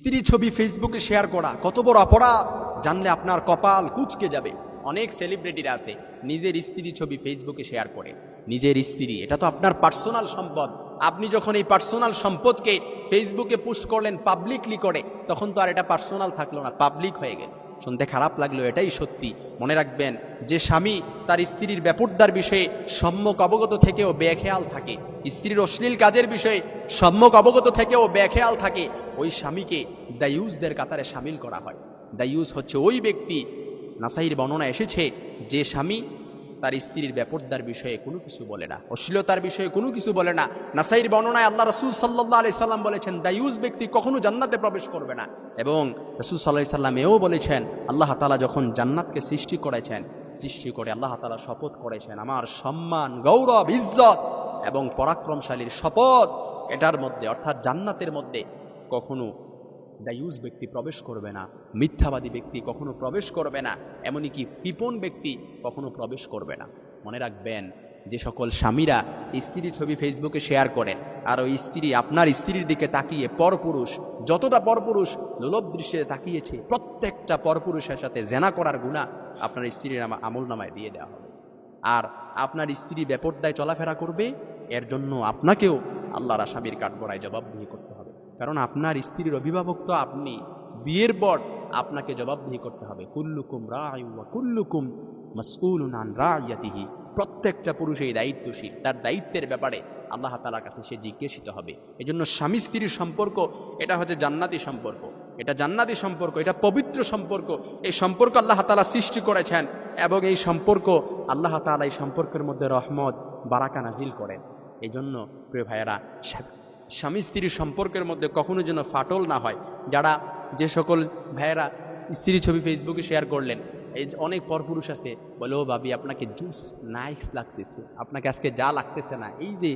স্ত্রী ছবি ফেসবুকে শেয়ার করা। কত বড় অপরাধ? জানলে আপনার কপাল কুচকে যাবে। অনেক সেলিব্রিটিরা আছে, নিজের স্ত্রী ছবি ফেসবুকে শেয়ার করে। নিজের স্ত্রী, এটা তো আপনার পার্সোনাল সম্পদ। আপনি যখন এই পার্সোনাল সম্পদকে ফেসবুকে পোস্ট করলেন পাবলিকলি করে, তখন তো আর এটা পার্সোনাল থাকল না পাবলিক হয়ে গেল। শুনতে খারাপ লাগল এটাই সত্যি। মনে রাখবেন, যে স্বামী তার স্ত্রীর ব্যাপারদার বিষয়ে সম্যক অবগত থেকেও বেখেয়াল থাকে। স্ত্রীর অশ্লীল কাজের বিষয়ে সম্যক অবগত থেকেও বেখেয়াল থাকে। ওই স্বামীকে দায়ুজদের কাতারে সামিল করা হয়। দায়ুজ হচ্ছে ওই ব্যক্তি। নাসাইর বর্ণনা এসেছে যে স্বামী তার স্ত্রীর ব্যাপারদার বিষয়ে কোনো কিছু বলে না, অশ্লীলতার বিষয়ে কোনো কিছু বলে না। নাসাইর বর্ণনায় আল্লাহ রসুল সাল্লাহ আলি সাল্লাম বলেছেন দায়ুজ ব্যক্তি কখনো জান্নাতে প্রবেশ করবে না। এবং রসুল সাল্লাহ সাল্লাম এও বলেছেন, আল্লাহ তালা যখন জান্নাতকে সৃষ্টি করেছেন, সৃষ্টি করে আল্লাহ তালা শপথ করেছেন আমার সম্মান, গৌরব, ইজ্জত এবং পরাক্রমশালীর শপথ। এটার মধ্যে, অর্থাৎ জান্নাতের মধ্যে কখনো দায়ুজ ব্যক্তি প্রবেশ করবে না। মিথ্যাবাদী ব্যক্তি কখনো প্রবেশ করবে না। এমনকি কৃপণ ব্যক্তি কখনো প্রবেশ করবে না। মনে রাখবেন, যে সকল স্বামীরা স্ত্রীর ছবি ফেসবুকে শেয়ার করেন, আর ওই স্ত্রী আপনার স্ত্রীর দিকে তাকিয়ে পরপুরুষ, যতটা পরপুরুষ লোলভ দৃশ্যে তাকিয়েছে, প্রত্যেকটা পরপুরুষের সাথে জেনা করার গুণা আপনার স্ত্রীর আমা- আমল নামায় দিয়ে দেওয়া হবে। আর আপনার স্ত্রী বেপরদায় চলাফেরা করবে, এর জন্য আপনাকেও আল্লাহর আসামির কাঠগড়ায় জবাবদিহি করতে কারণ আপনার স্ত্রীর অভিভাবক তো আপনি। বিয়ের পর আপনাকে জবাবদিহি করতে হবে। কুল্লুকুম রায়ু কুল্লুকুম রায়াতিহি। প্রত্যেকটা পুরুষ এই দায়িত্বশীল। তার দায়িত্বের ব্যাপারে আল্লাহ তালার কাছে সে জিজ্ঞাসিত হবে। এই জন্য স্বামী স্ত্রীর সম্পর্ক, এটা হচ্ছে জান্নাতি সম্পর্ক। এটা জান্নাতি সম্পর্ক, এটা পবিত্র সম্পর্ক। এই সম্পর্ক আল্লাহ তালা সৃষ্টি করেছেন এবং এই সম্পর্ক আল্লাহ তালা এই সম্পর্কের মধ্যে রহমত, বারাকা নাজিল করেন। এই জন্য প্রিয় ভাইয়েরা স্বামী স্ত্রীর সম্পর্কের মধ্যে কখনো যেন ফাটল না হয়, যারা যে সকল ভাইয়েরা স্ত্রী ছবি ফেসবুকে শেয়ার করলেন, এই অনেক পরপুরুষ আছে, বলে, ও ভাবি, আপনাকে জুস নাইস লাগতেছে, আপনাকে আজকে যা লাগতেছে না। এই যে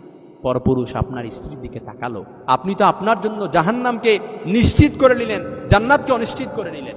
পরপুরুষ আপনার স্ত্রীর দিকে তাকালো, আপনি তো আপনার জন্য জাহান্নামকে নিশ্চিত করে নিলেন, জান্নাতকে অনিশ্চিত করে নিলেন।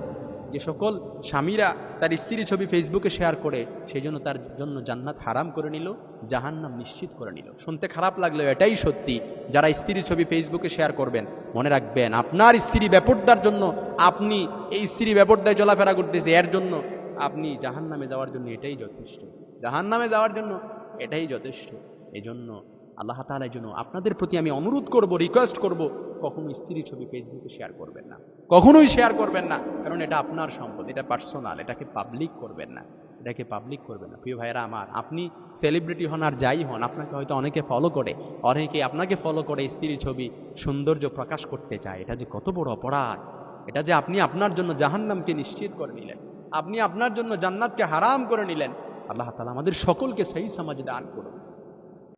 যে সকল স্বামীরা তার স্ত্রী ছবি ফেসবুকে শেয়ার করে, সেই জন্য তার জন্য জান্নাত হারাম করে নিল, জাহান্নাম নিশ্চিত করে নিল। শুনতে খারাপ লাগল, এটাই সত্যি। যারা স্ত্রী ছবি ফেসবুকে শেয়ার করবেন, মনে রাখবেন, আপনার স্ত্রী ব্যাপারদার জন্য আপনি এই স্ত্রী ব্যাপারদায় চলাফেরা করতেছে, এর জন্য আপনি জাহান্নামে যাওয়ার জন্য এটাই যথেষ্ট। জাহান্নামে যাওয়ার জন্য এটাই যথেষ্ট। এই জন্য আল্লাহ তালার জন্য আপনাদের প্রতি আমি অনুরোধ করব রিকোয়েস্ট করব কখনো স্ত্রী ছবি ফেসবুকে শেয়ার করবেন না। কখনোই শেয়ার করবেন না। কারণ এটা আপনার সম্পদ, এটা পার্সোনাল এটাকে পাবলিক করবেন না, এটাকে পাবলিক করবেন না। প্রিয় ভাইয়েরা আমার, আপনি সেলিব্রিটি হন আর যাই হন, আপনাকে হয়তো অনেকে ফলো করে, অনেকে আপনাকে ফলো করে স্ত্রী ছবি সৌন্দর্য প্রকাশ করতে চায়। এটা যে কত বড় অপরাধ! এটা যে আপনি আপনার জন্য জাহান্নামকে নিশ্চিত করে নিলেন, আপনি আপনার জন্য জান্নাতকে হারাম করে নিলেন। আল্লাহ তালা আমাদের সকলকে সেই সমাজ দান করুন।